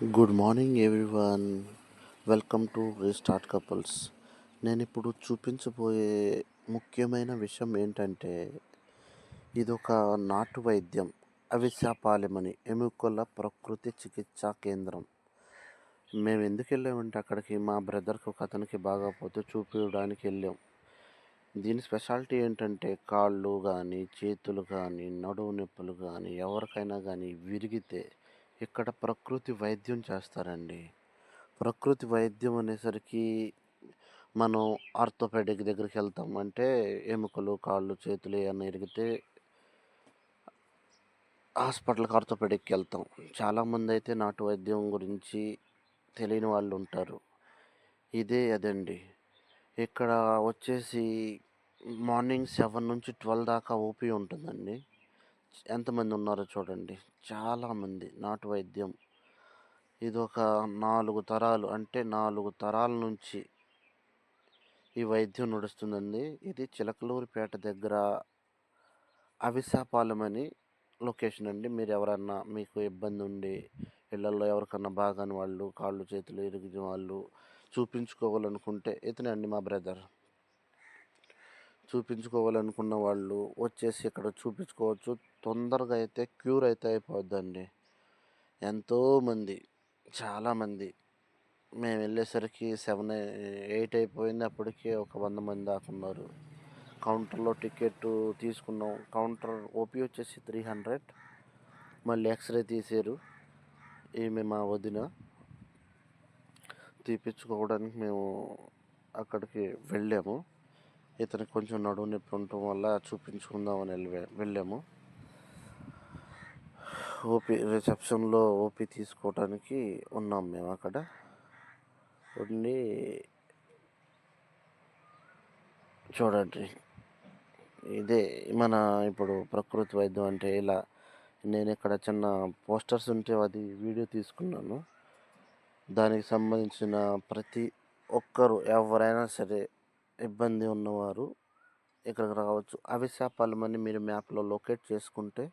Good morning everyone welcome to restart couples నేను ఇప్పుడు చూపించబోయే ముఖ్యమైన విషయం ఏంటంటే ఇది ఒక నాటు వైద్యం అవిశాపాలెమని ఎముకల ప్రకృతి చికిత్సా కేంద్రం. మేము ఎందుకు వెళ్ళామంటే అక్కడికి మా బ్రదర్కి ఒక అతనికి బాగాపోతే చూపించడానికి వెళ్ళాం. దీని స్పెషాలిటీ ఏంటంటే కాళ్ళు కానీ చేతులు కానీ నడుము నొప్పులు కానీ ఎవరికైనా కానీ విరిగితే ఇక్కడ ప్రకృతి వైద్యం చేస్తారండి. ప్రకృతి వైద్యం అనేసరికి మనం ఆర్థోపెడిక్ దగ్గరికి వెళ్తాం అంటే ఎముకలు కాళ్ళు చేతులు ఏమైనా ఇరిగితే హాస్పిటల్కి ఆర్థోపెడిక్కి వెళ్తాం. చాలామంది అయితే నాటు వైద్యం గురించి తెలియని వాళ్ళు ఉంటారు. ఇదే అదండి. ఇక్కడ వచ్చేసి మార్నింగ్ సెవెన్ నుంచి ట్వెల్వ్ దాకా ఓపీ ఉంటుందండి. ఎంతమంది ఉన్నారో చూడండి. చాలామంది నాటు వైద్యం. ఇది ఒక నాలుగు తరాలు అంటే నాలుగు తరాల నుంచి ఈ వైద్యం నడుస్తుందండి. ఇది చిలకలూరిపేట దగ్గర అవిశాపాలెం అని లొకేషన్ అండి. మీరు ఎవరన్నా మీకు ఇబ్బంది ఉండి ఇళ్ళల్లో ఎవరికన్నా బాగాని వాళ్ళు కాళ్ళు చేతులు ఇరిగిన వాళ్ళు చూపించుకోవాలనుకుంటే ఇతనే అండి మా బ్రదర్. చూపించుకోవాలనుకున్న వాళ్ళు వచ్చేసి ఇక్కడ చూపించుకోవచ్చు. తొందరగా అయితే క్యూర్ అయితే అయిపోద్దండి. ఎంతోమంది చాలామంది మేము వెళ్ళేసరికి సెవెన్ ఎయిట్ అయిపోయింది అప్పటికే ఒక వంద మంది దాకా ఉన్నారు. కౌంటర్లో టికెట్ తీసుకున్నాం. కౌంటర్ ఓపీ వచ్చేసి త్రీ హండ్రెడ్. మళ్ళీ ఎక్స్రే తీసారు. ఈమె మా వదిన. తీపించుకోవడానికి మేము అక్కడికి వెళ్ళాము. ఇతనికి కొంచెం నడువు నొప్పి ఉండటం వల్ల చూపించుకుందామని వెళ్ళి వెళ్ళాము. ఓపీ రిసెప్షన్లో ఓపీ తీసుకోవడానికి ఉన్నాం మేము అక్కడ. ఉండి చూడండి. ఇదే మన ఇప్పుడు ప్రకృతి వైద్యం అంటే ఇలా నేను ఇక్కడ చిన్న పోస్టర్స్ ఉంటే అది వీడియో తీసుకున్నాను. దానికి సంబంధించిన ప్రతి ఒక్కరు ఎవరైనా సరే ఇబ్బంది ఉన్నవారు ఇక్కడికి రావచ్చు. అవిశాపాలెం మీరు మ్యాప్లో లొకేట్ చేసుకుంటే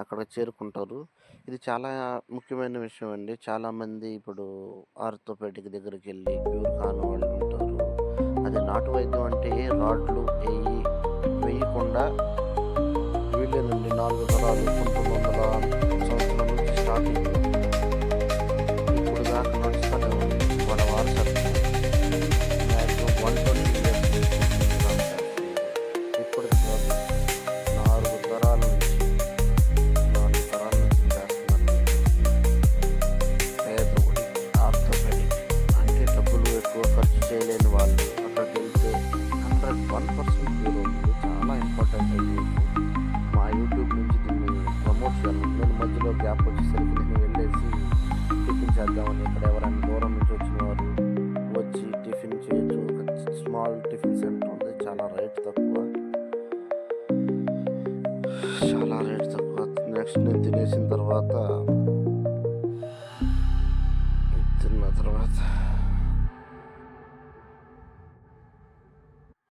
అక్కడ చేరుకుంటారు. ఇది చాలా ముఖ్యమైన విషయం అండి. చాలామంది ఇప్పుడు ఆర్థోపెడిక్ దగ్గరికి వెళ్ళి క్యూర్ కాని వాళ్ళు ఉంటారు. అది నాటు వైద్యం అంటే రాడ్లు వేయి వేయకుండా వీళ్ళ నుండి నాలుగు తరాలు పంతొమ్మిది వందల సంవత్సరం నుంచి స్టార్టింగ్ చాలా రేట్ తక్కువ నెక్స్ట్ నేను తినేసిన తర్వాత తిన్న తర్వాత